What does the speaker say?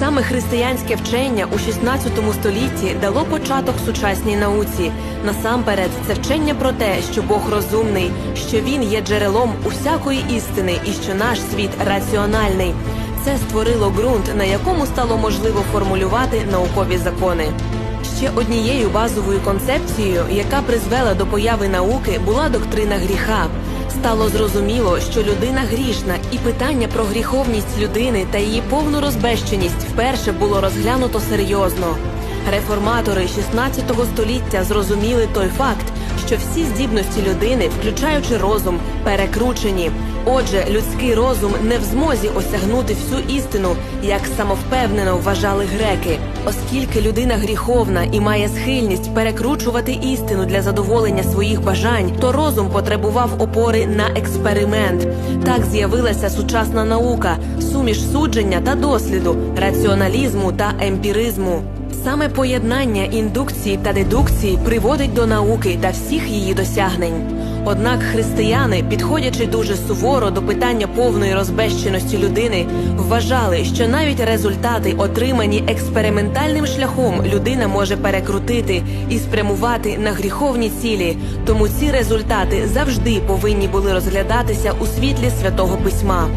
Саме християнське вчення у 16 столітті дало початок сучасній науці. Насамперед, це вчення про те, що Бог розумний, що він є джерелом усякої істини і що наш світ раціональний. Це створило ґрунт, на якому стало можливо формулювати наукові закони. Ще однією базовою концепцією, яка призвела до появи науки, була доктрина гріха. Стало зрозуміло, що людина грішна, і питання про гріховність людини та її повну розбещеність вперше було розглянуто серйозно. Реформатори 16 століття зрозуміли той факт, що всі здібності людини, включаючи розум, перекручені. Отже, людський розум не в змозі осягнути всю істину, як самовпевнено вважали греки, оскільки людина гріховна і має схильність перекручувати істину для задоволення своїх бажань, то розум потребував опори на експеримент. Так з'явилася сучасна наука, суміш судження та досліду, раціоналізму та емпіризму. Саме поєднання індукції та дедукції приводить до науки та всіх її досягнень. Однак християни, підходячи дуже суворо до питання повної розбещеності людини, вважали, що навіть результати, отримані експериментальним шляхом, людина може перекрутити і спрямувати на гріховні цілі. Тому ці результати завжди повинні були розглядатися у світлі святого письма.